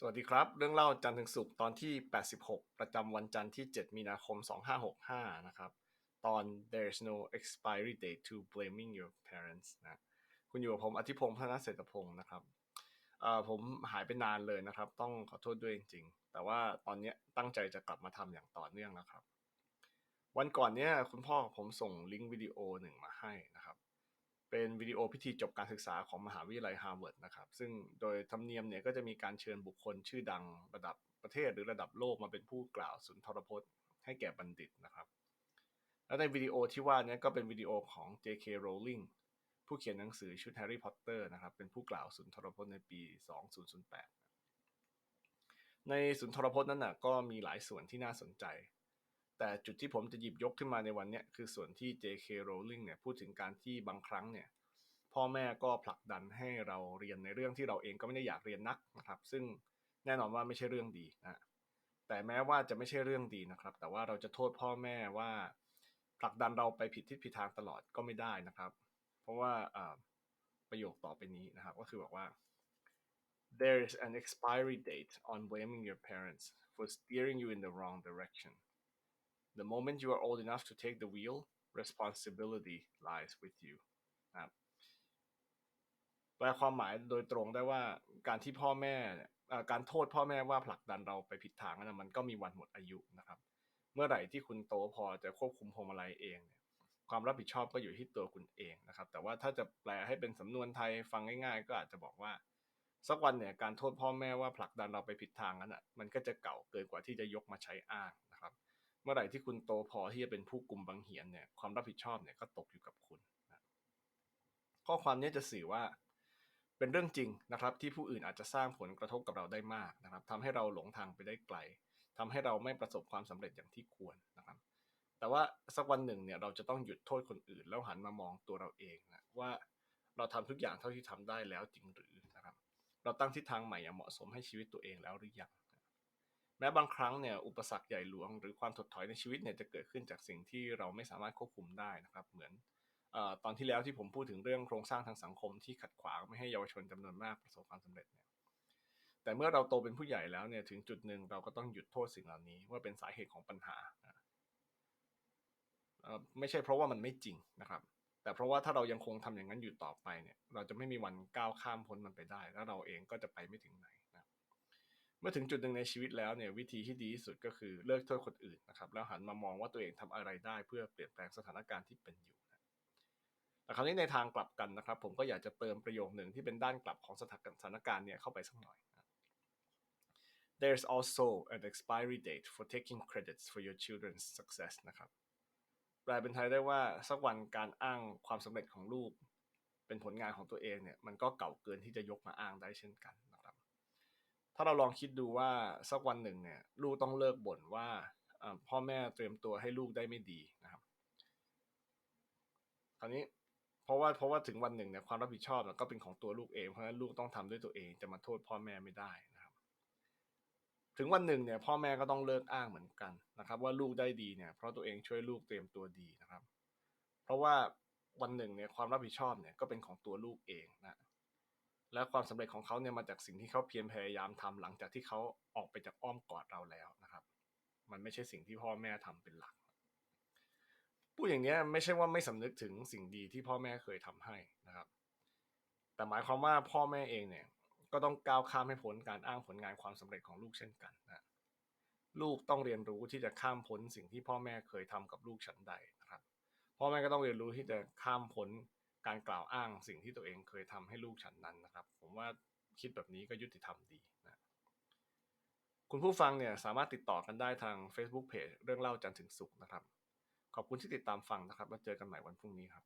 สวัสดีครับ เรื่องเล่าจันทร์ถึงศุกร์ตอนที่ 86 ประจำวันจันทร์ที่ 7 มีนาคม 2565 นะครับ ตอน there's no expiry date to blaming your parents นะคุณอยู่กับผมอธิพงศ์พนเศรษฐพงศ์นะครับเอ่อผมหายไปนานเลยนะครับ ต้องขอโทษด้วยจริงๆ แต่ว่าตอนนี้ตั้งใจจะกลับมาทำอย่างต่อเนื่องนะครับ วันก่อนเนี้ยคุณพ่อผมส่งลิงก์วิดีโอหนึ่งมาให้นะครับ เป็นวิดีโอพิธีจบการศึกษาของมหาวิทยาลัยฮาร์วาร์ดนะครับ ซึ่งโดยธรรมเนียมเนี่ยก็จะมีการเชิญบุคคลชื่อดังระดับประเทศหรือระดับโลกมาเป็นผู้กล่าวสุนทรพจน์ ให้แก่บัณฑิตนะครับ และในวิดีโอที่ว่านี้ก็เป็นวิดีโอของ J.K. Rowling ผู้เขียนหนังสือชุดแฮร์รี่พอตเตอร์นะครับ เป็นผู้กล่าวสุนทรพจน์ในปี 2008 ในสุนทรพจน์นั้นนะก็มีหลายส่วนที่น่าสนใจ แต่จุดที่ผมจะหยิบยกขึ้นมาในวันนี้คือส่วนที่ J.K. Rowling เนี่ยพูดถึงการที่บางครั้งเนี่ยพ่อแม่ก็ผลักดันให้เราเรียนในเรื่องที่เราเองก็ไม่ได้อยากเรียนนักนะครับ ซึ่งแน่นอนว่าไม่ใช่เรื่องดีนะแต่แม้ว่าจะไม่ใช่เรื่องดีนะครับ แต่ว่าเราจะโทษพ่อแม่ว่าผลักดันเราไปผิดทิศผิดทางตลอดก็ไม่ได้นะครับ เพราะว่าประโยคต่อไปนี้นะครับ ก็คือบอกว่า there is an expiry date on blaming your parents for steering you in the wrong direction the moment you are old enough to take the wheel responsibility lies with you นะครับแปลความหมายโดยตรงได้ว่าการที่พ่อแม่เนี่ยเอ่อการโทษพ่อแม่ว่าผลักดันเราไปผิดทางนั้นมันก็มีวันหมดอายุนะครับ เมื่อไหร่ที่คุณโตพอจะควบคุมพวงมาลัยเองเนี่ยความรับผิดชอบก็อยู่ที่ตัวคุณเองนะครับ แต่ว่าถ้าจะแปลให้เป็นสำนวนไทยฟังง่ายๆ ก็อาจจะบอกว่า สักวันเนี่ยการโทษพ่อแม่ว่าผลักดันเราไปผิดทางนั้นอะมันก็จะเก่าเกินกว่าที่จะยกมาใช้อ้างนะครับ มื่อไหร่ที่คุณโตพอที่จะเป็นผู้กลุ่มบังเหียนเนี่ยความรับผิดชอบเนี่ยก็ตกอยู่กับคุณนะข้อความนี้จะสื่อว่าเป็นเรื่องจริงนะครับ ที่ผู้อื่นอาจจะสร้างผลกระทบกับเราได้มากนะครับทำให้เราหลงทางไปได้ไกลทำให้เราไม่ประสบความสำเร็จอย่างที่ควรนะครับ แต่ว่าสักวันหนึ่งเนี่ยเราจะต้องหยุดโทษคนอื่น แล้วหันมามองตัวเราเองนะว่าเราทำทุกอย่างเท่าที่ทำได้แล้วจริงหรือนะครับ เราตั้งทิศทางใหม่อย่างเหมาะสมให้ชีวิตตัวเองแล้วหรือยัง แม้บางครั้งเนี่ยอุปสรรคใหญ่หลวง หรือความถดถอยในชีวิตเนี่ยจะเกิดขึ้นจากสิ่งที่เราไม่สามารถควบคุมได้นะครับ เหมือนอตอนที่แล้วที่ผมพูดถึงเรื่องโครงสร้างทางสังคมที่ขัดขวางไม่ให้เยาวชนจำนวนมากประสบความสำเร็จเนี่ยแต่เมื่อเราโตเป็นผู้ใหญ่แล้วเนี่ยถึงจุดหนึ่งเราก็ต้องหยุดโทษสิ่งเหล่านี้ว่าเป็นสาเหตุของปัญหาไม่ใช่เพราะว่ามันไม่จริงนะครับ แต่เพราะว่าถ้าเรายังคงทำอย่างนั้นอยู่ต่อไปเนี่ย เราจะไม่มีวันก้าวข้ามพ้นมันไปได้ แล้วเราเองก็จะไปไม่ถึงไหน มื่อถึงจุดหนึ่งในชีวิตแล้วเนี่ยวิธีที่ดีที่สุดก็คือเลิกโทษคนอื่นนะครับแล้วหันมามองว่าตัวเองทำอะไรได้เพื่อเปลี่ยนแปลงสถานการณ์ที่เป็นอยู่แต่คราวนี้ในทางกลับกันนะครับ ผมก็อยากจะเติมประโยคหนึ่งที่เป็นด้านกลับของสถานการณ์เนี่ยเข้าไปสักหน่อย There's also an expiry date for taking credits for your children's success นะครับแปลเป็นไทยได้ว่าสักวันการอ้างความสำเร็จของลูก เป็นผลงานของตัวเองเนี่ยมันก็เก่าเกินที่จะยกมาอ้างได้เช่นกันนะ ถ้าเราลองคิดดูว่าสักวันหนึ่งเนี่ยลูกต้องเลิกบ่นว่าพ่อแม่เตรียมตัวให้ลูกได้ไม่ดีนะครับ คราวนี้เพราะว่าเพราะว่าถึงวันหนึ่งเนี่ยความรับผิดชอบก็เป็นของตัวลูกเอง เพราะฉะนั้นลูกต้องทำด้วยตัวเองจะมาโทษพ่อแม่ไม่ได้นะครับ ถึงวันหนึ่งเนี่ยพ่อแม่ก็ต้องเลิกอ้างเหมือนกันนะครับ ว่าลูกได้ดีเนี่ยเพราะตัวเองช่วยลูกเตรียมตัวดีนะครับ เพราะว่าวันหนึ่งเนี่ยความรับผิดชอบเนี่ยก็เป็นของตัวลูกเองนะ และความสำเร็จของเขาเนี่ยมาจากสิ่งที่เขาเพียรพยายามทำหลังจากที่เขาออกไปจากอ้อมกอดเราแล้วนะครับ มันไม่ใช่สิ่งที่พ่อแม่ทำเป็นหลักพูดอย่างนี้ไม่ใช่ว่าไม่สำนึกถึงสิ่งดีที่พ่อแม่เคยทำให้นะครับ แต่หมายความว่าพ่อแม่เองเนี่ยก็ต้องก้าวข้ามให้พ้นการอ้างผลงานความสำเร็จของลูกเช่นกันนะลูกต้องเรียนรู้ที่จะข้ามพ้นสิ่งที่พ่อแม่เคยทำกับลูกฉันใดนะครับ พ่อแม่ก็ต้องเรียนรู้ที่จะข้ามพ้น การกล่าวอ้างสิ่งที่ตัวเองเคยทำให้ลูกฉันนั้นนะครับ ผมว่าคิดแบบนี้ก็ยุติธรรมดีนะคุณผู้ฟังเนี่ยสามารถติดต่อกันได้ทาง Facebook Page เรื่องเล่าจันทร์ถึงสุขนะครับ ขอบคุณที่ติดตามฟังนะครับ แล้วเจอกันใหม่วันพรุ่งนี้ครับ